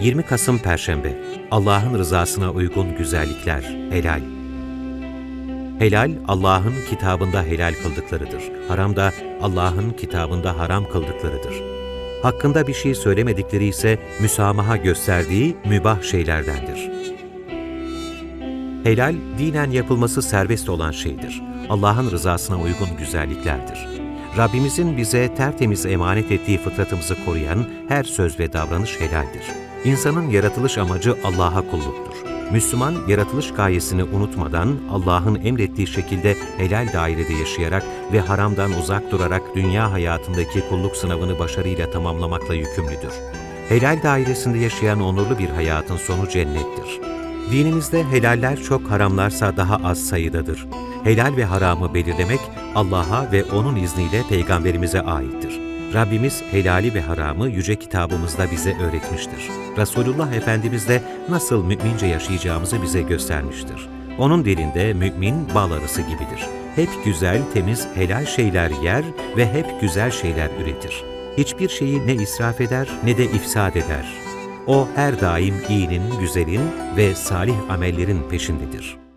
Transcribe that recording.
20 Kasım Perşembe Allah'ın rızasına uygun güzellikler, helal. Helal, Allah'ın kitabında helal kıldıklarıdır. Haram da Allah'ın kitabında haram kıldıklarıdır. Hakkında bir şey söylemedikleri ise müsamaha gösterdiği mübah şeylerdendir. Helal, dinen yapılması serbest olan şeydir. Allah'ın rızasına uygun güzelliklerdir. Rabbimizin bize tertemiz emanet ettiği fıtratımızı koruyan her söz ve davranış helaldir. İnsanın yaratılış amacı Allah'a kulluktur. Müslüman, yaratılış gayesini unutmadan Allah'ın emrettiği şekilde helal dairede yaşayarak ve haramdan uzak durarak dünya hayatındaki kulluk sınavını başarıyla tamamlamakla yükümlüdür. Helal dairesinde yaşayan onurlu bir hayatın sonu cennettir. Dinimizde helaller çok haramlarsa daha az sayıdadır. Helal ve haramı belirlemek Allah'a ve O'nun izniyle Peygamberimize aittir. Rabbimiz helali ve haramı yüce kitabımızda bize öğretmiştir. Resulullah Efendimiz de nasıl mümince yaşayacağımızı bize göstermiştir. Onun dilinde mümin bal arısı gibidir. Hep güzel, temiz, helal şeyler yer ve hep güzel şeyler üretir. Hiçbir şeyi ne israf eder ne de ifsad eder. O her daim iyinin, güzelin ve salih amellerin peşindedir.